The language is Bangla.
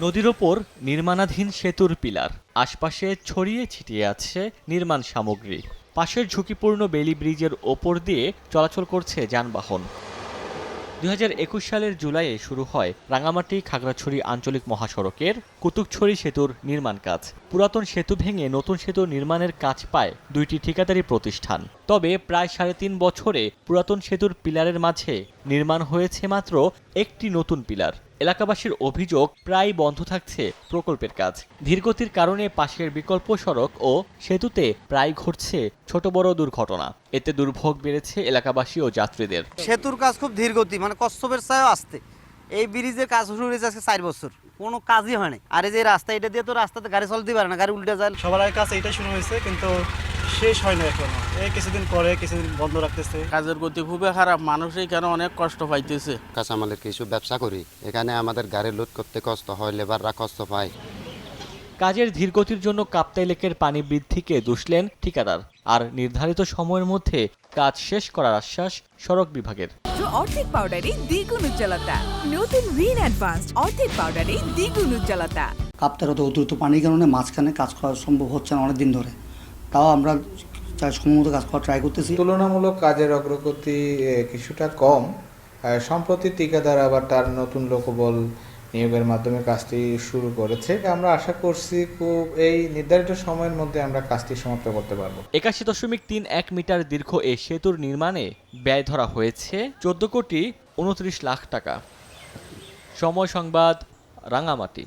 নদীর ওপর নির্মাণাধীন সেতুর পিলার, আশপাশে ছড়িয়ে ছিটিয়ে আছে নির্মাণ সামগ্রী। পাশের ঝুঁকিপূর্ণ বেলি ব্রিজের ওপর দিয়ে চলাচল করছে যানবাহন। দু হাজার একুশ সালের জুলাইয়ে শুরু হয় রাঙামাটি খাগড়াছড়ি আঞ্চলিক মহাসড়কের কুতুকছড়ি সেতুর নির্মাণ কাজ। পুরাতন সেতু ভেঙে নতুন সেতু নির্মাণের কাজ পায় দুইটি ঠিকাদারি প্রতিষ্ঠান। তবে প্রায় সাড়ে তিন বছরে পুরাতন সেতুর পিলারের মাঝে নির্মাণ হয়েছে মাত্র একটি নতুন পিলার। এলাকাবাসীর অভিযোগ প্রায় বন্ধ থাকছে প্রকল্পের কাজ। ধীরগতির কারণে পাশের বিকল্প সড়ক ও সেতুতে প্রায় ঘটছে ছোট বড় দুর্ঘটনা। এতে দুর্ভোগ বেড়েছে এলাকাবাসী ও যাত্রীদের। সেতুর কাজ খুব ধীরগতি মানে কচ্ছপের চায়ও আসতে এই ব্রিজের কাজ শুরু হয়েছে আজকে চার বছর। কোনো কাজই হয়নি আর এই যে রাস্তা এটা দিয়ে তো রাস্তাতে গাড়ি চলতে পারে না গাড়ি উল্টে যায়। সবার আগে কাজ এটা শুরু হয়েছে কিন্তু শেষ হয় না এখনও। এই কিছুদিন পরে কিছুদিন বন্ধ রাখতেছে। কাজের গতি খুবই খারাপ মানুষই কেন অনেক কষ্ট পাইতেছে? কাঁচামালের কিছু ব্যবসা করি এখানে আমাদের গাড়ি লোড করতে কষ্ট হয় লেবাররা কষ্ট পায়। কাজের ধীরগতির জন্য কাপ্তাই লেকের পানি বৃদ্ধিকে দুষলেন ঠিকাদার। আর নির্ধারিত সময়ের মধ্যে কাজ শেষ করার আশ্বাস সড়ক বিভাগের। অর্ধেক পাউডারে দ্বিগুণ উজ্জ্বলতা নতুন রিন অ্যাডভান্সড অর্ধেক পাউডারে দ্বিগুণ উজ্জ্বলতা। কাপ্তার অত অতিরিক্ত পানির কারণে মাঝখানে কাজ করা সম্ভব হচ্ছে না অনেক দিন ধরে। তাও আমরা সম্ভবত কাজ করা ট্রাই করতেছি। তুলনামূলক কাজের অগ্রগতি কিছুটা কম। সম্প্রতি ঠিকাদার আবার তার নতুন লোকবল নিয়োগের মাধ্যমে কাজটি শুরু করেছে। আমরা আশা করছি খুব এই নির্ধারিত সময়ের মধ্যে আমরা কাজটি সমাপ্ত করতে পারব। একাশি দশমিক তিন এক মিটার দীর্ঘ এই সেতুর নির্মাণে ব্যয় ধরা হয়েছে চোদ্দ কোটি উনত্রিশ লাখ টাকা। সময় সংবাদ রাঙামাটি।